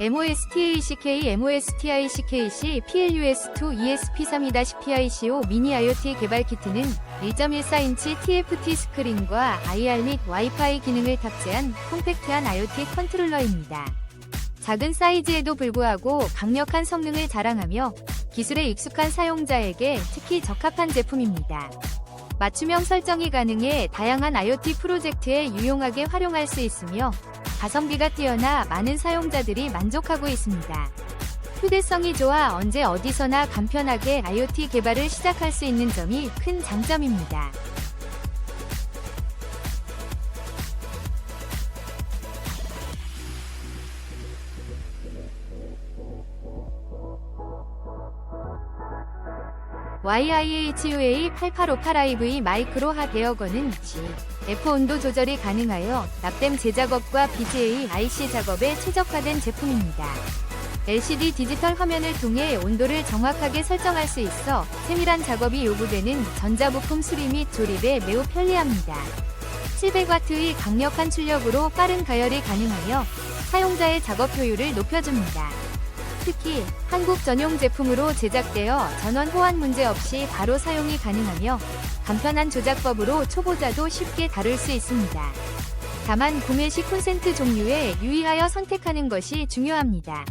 MOSTACK, MOSTICKC, PLUS2, ESP32-PICO 미니 IoT 개발 키트는 1.14인치 TFT 스크린과 IR 및 와이파이 기능을 탑재한 콤팩트한 IoT 컨트롤러입니다. 작은 사이즈에도 불구하고 강력한 성능을 자랑하며 기술에 익숙한 사용자에게 특히 적합한 제품입니다. 맞춤형 설정이 가능해 다양한 IoT 프로젝트에 유용하게 활용할 수 있으며 가성비가 뛰어나 많은 사용자들이 만족하고 있습니다. 휴대성이 좋아 언제 어디서나 간편하게 IoT 개발을 시작할 수 있는 점이 큰 장점입니다. YIHUA8858IV 마이크로 핫 에어건은 F 온도 조절이 가능하여 납땜 제작업과 BGA IC 작업에 최적화된 제품입니다. LCD 디지털 화면을 통해 온도를 정확하게 설정할 수 있어 세밀한 작업이 요구되는 전자부품 수리 및 조립에 매우 편리합니다. 700W의 강력한 출력으로 빠른 가열이 가능하여 사용자의 작업 효율을 높여줍니다. 특히 한국 전용 제품으로 제작되어 전원 호환 문제 없이 바로 사용이 가능하며 간편한 조작법으로 초보자도 쉽게 다룰 수 있습니다. 다만 구매 시 콘센트 종류에 유의하여 선택하는 것이 중요합니다.